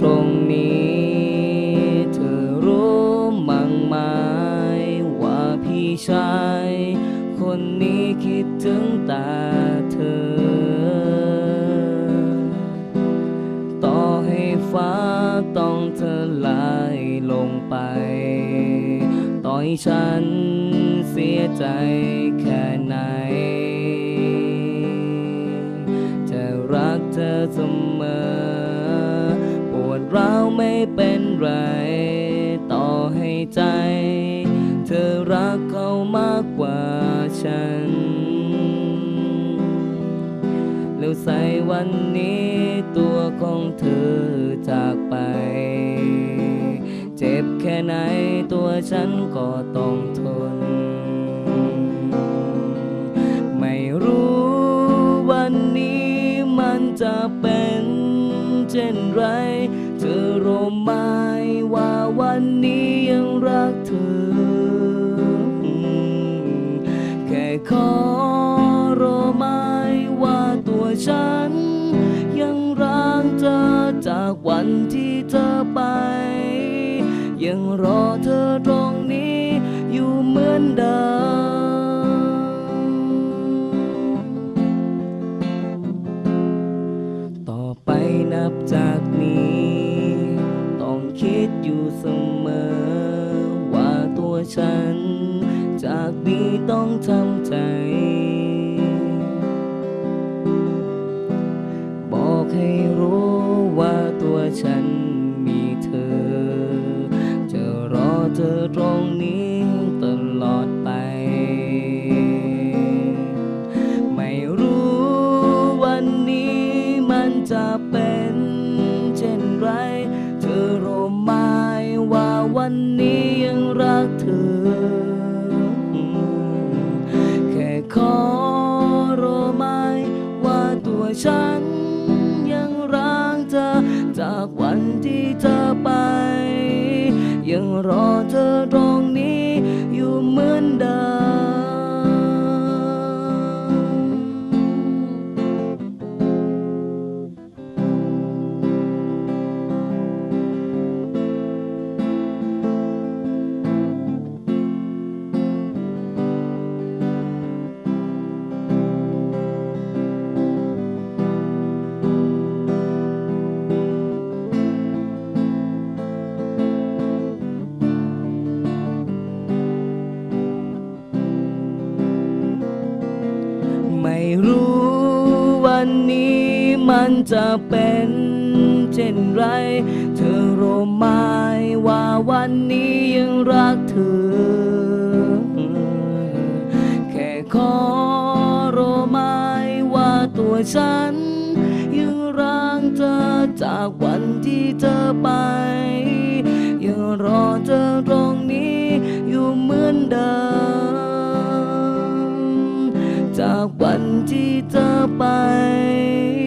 ตรงนี้ เธอรู้มั้งไหมว่าพี่ชาย คนนี้คิดถึงต่เธอ ต่อให้ฟ้าต้องเธอลายลงไป ต่อให้ฉันเสียใจแค่ไหน ไร ต่อให้ใจ เธอรักเขามากกว่าฉัน แล้วใส่วันนี้ตัวของเธอจากไป เจ็บแค่ไหนตัวฉันก็ต้องทน ไม่รู้วันนี้มันจะเป็นเช่นไร เธอรู้ไหมา วันนี้ยังรักเธอ แค่ขอรอไม่ว่าตัวฉัน ยังรักเธอจากวันที่เธอไป ยังรอเธอตรงนี้อยู่เหมือนเดิม จากนี้ต้องทำใจ บอกให้รู้ว่าตัวฉันมีเธอ จะรอเธอตรงนี้ตลอดไป ไม่รู้วันนี้มันจะเป็นเช่นไร เธอรู้ไหมว่าวันนี้ยังรัก ฉันยังรักเธอ จากวันที่เธอไป ยังรอเธอตรง นนี้มันจะเป็นเช่นไร เธอรู้ไหมว่าวันนี้ยังรักเธอ แค่ขอรู้ไหมว่าตัวฉัน ยังรักเธอจากวันที่เธอไป ยังรอเธอตรงนี้อยู่เหมือนเดิม จากวันที่เธอ ไ